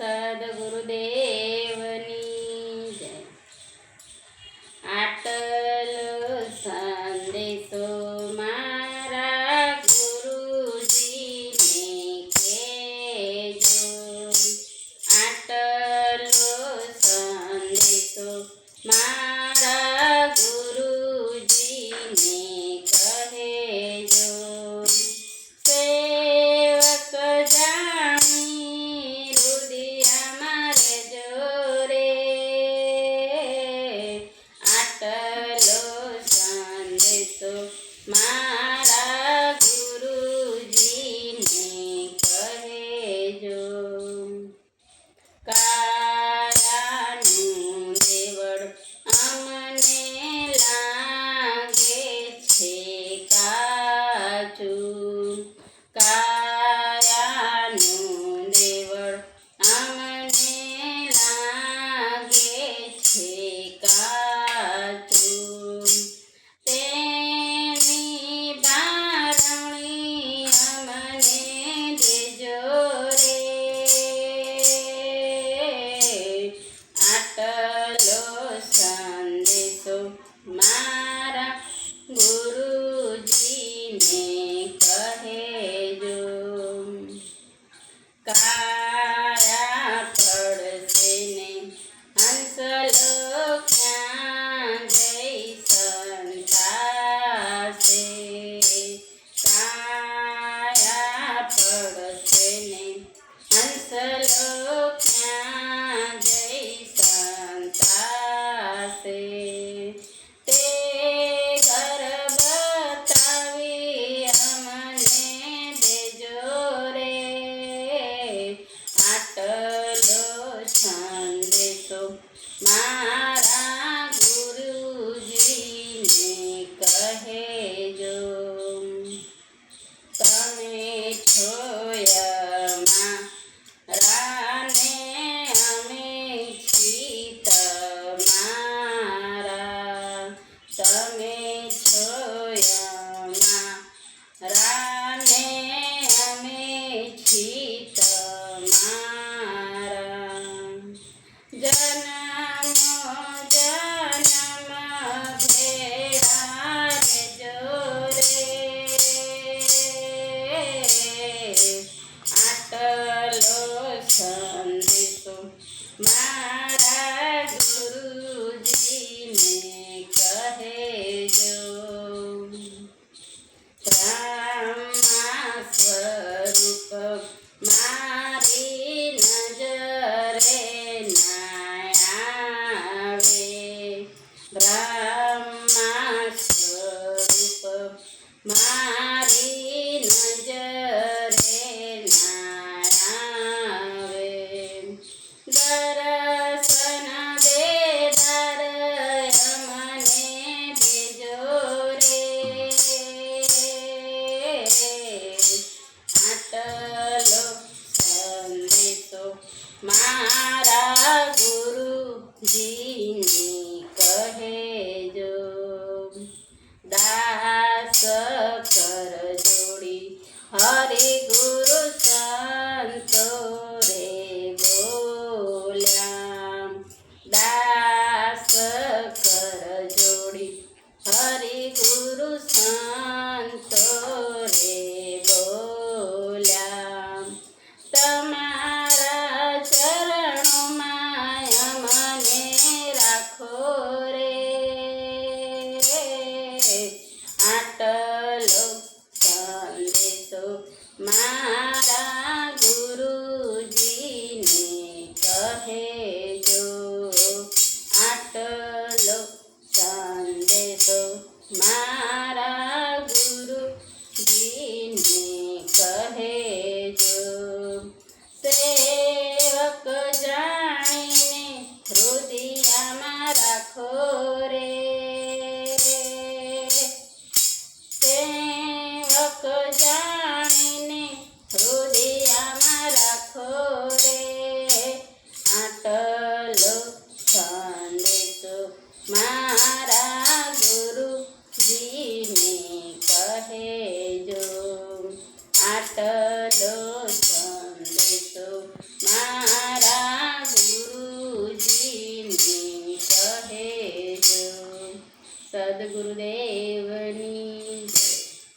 સદગુરુદેવની જય. આટલ સંદેશો મારા ગુરુજીને કેજો આટલો સંદેશો મારા મારા ગુરુજીને કહેજો રામા સ્વરૂપ મારી નજરે ના આવે બ્રહ્મા સ્વરૂપ મા ગુરુ સંતો રે તમારા ચરણોમાં મને રાખો રે. આટલો સંદેશો મારા